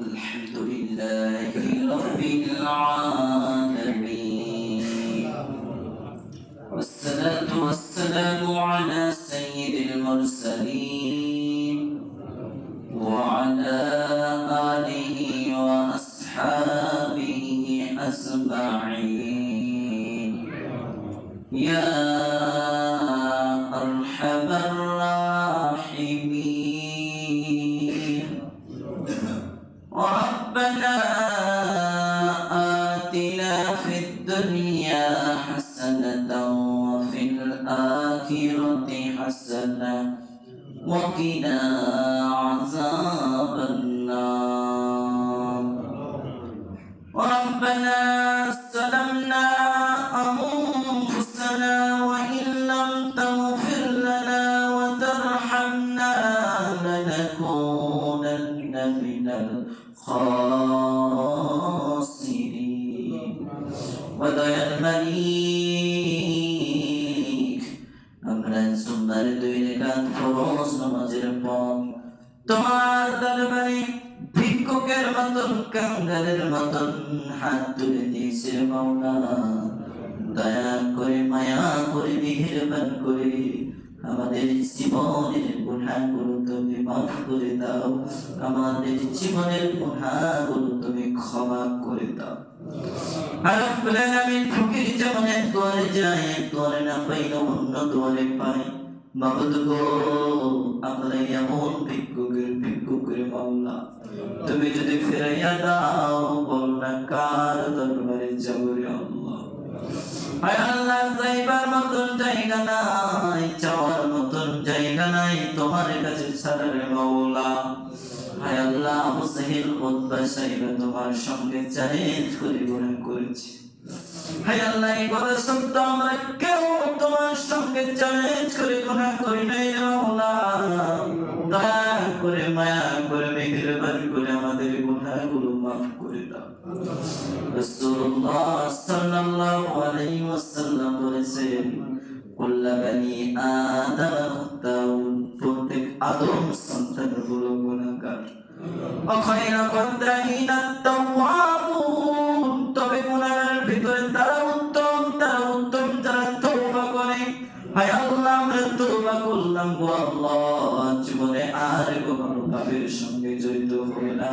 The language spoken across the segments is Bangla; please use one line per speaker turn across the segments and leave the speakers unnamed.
الحمد لله رب العالمين. والصلاة والسلام على سيد المرسلين وعلى آله وأصحابه أجمعين. يا حسنة وفي الآخرة حسنة وقنا عذاب النار. ربنا استلمنا أنفسنا وإن لم تغفر لنا وترحمنا لنكونن من الخاسرين. মালিক। আমরা সোমবার দুই রেখাত ফরজ নামাজের পর তোমার দরবারে ভিক্ষুকের মতন কাঙ্গালের মতন। হাত তুলে দিয়েছে মাওলা দয়া করে, মায়া করে, মেহেরবান করে আমাদের জীবনের গুণাগুলো তুমি মাফ করে দাও। আমাদের জীবনের গুণাগুলো তুমি ক্ষমা করে দাও। পায় মাবুদ গো, আমরা এমন ভিক্ষুকের ভিক্ষুকের মাওলা। তুমি যদি ফিরাইয়া দাও বল না কার দরবারে যাব রে আল্লাহ। আল্লাহ মতন জায়গা নাই, চাওয়ার মতন জায়গা নাই, তোমার কাছে ছাড়া রে মাওলা। হায় আল্লাহ মুসাহিল উদ্বা সাহেব তোমার সঙ্গে চ্যালেঞ্জ গ্রহণ করেছি। হায় আল্লাহ কথা শুনতে আমরা কেউ তোমার সঙ্গে চ্যালেঞ্জ করে গুনাহ করি নাই মাওলা। দয়া করে, মায়া করে, মেহেরবান করে আমাদের গুনাহগুলো মাফ করে দাও। রাসূলুল্লাহ সাল্লাল্লাহু আলাইহি ওয়াসাল্লাম বলেছেন কুল্লা বানি আদম খাতাউন প্রত্যেক আদম সন্তানগুলো গুনাহগার। অখয়রা কদ্রাহিনা তাওয়াবুন, তবে গুনাহের ভিতরে তারা উত্তম তারা উত্তম যারা তওবা করে। হায় আল্লাহ, আমরা তওবা করলাম গো আল্লাহ, জীবনে আর কখনো পাপের সঙ্গে জড়িত হব না।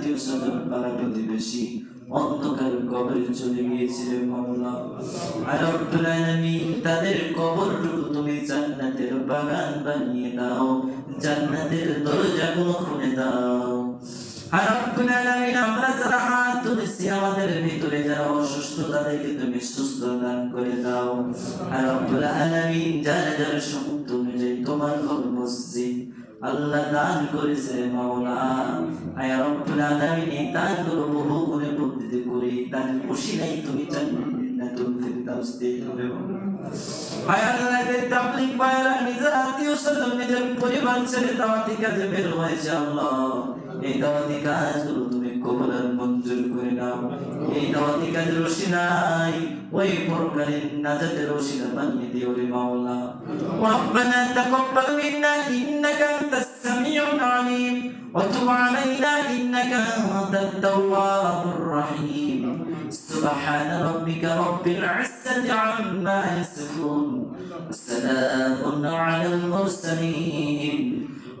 আত্মীয় স্বজন পাড়া প্রতিবেশী অন্ধকার কবরে চলে গিয়েছিল মাওলা রব্বুল আলামিন তাদের কবরটুকু তুমি জান্নাতের বাগান বানিয়ে দাও, জান্নাতের দরজাগুলো খুলে দাও। সুস্থ দান করে দাও। আর রব্বুল যারা যারা অনুযায়ী তোমার ঘর আল্লাহ দান করেছে মাওলা। আয় রব্বুল আলামিন এই দানগুলো বহু গুণে বর্ধিত করে দান খুশি নাই তুমি জান্নাতুল ফিরদাউস দিয়ে হবে আয় আল্লাহ যে তাবলীগ বাইরা নিজের আত্মীয় স্বজন, নিজের পরিবার ছেড়ে দাওয়াতি কাজে বের হয়েছে আল্লাহ। এই দাওয়াতি কাজগুলো এই দাওয়াতি কাজের রশিনাই ওই পরকালীন নাজাতের রশিনা বানিয়ে দিও রে মাওলা ربنا تقبل منا إنك أنت السميع العليم وتب علينا إنك أنت التواب الرحيم سبحان ربك رب العزة عما يصفون وسلام على المرسلين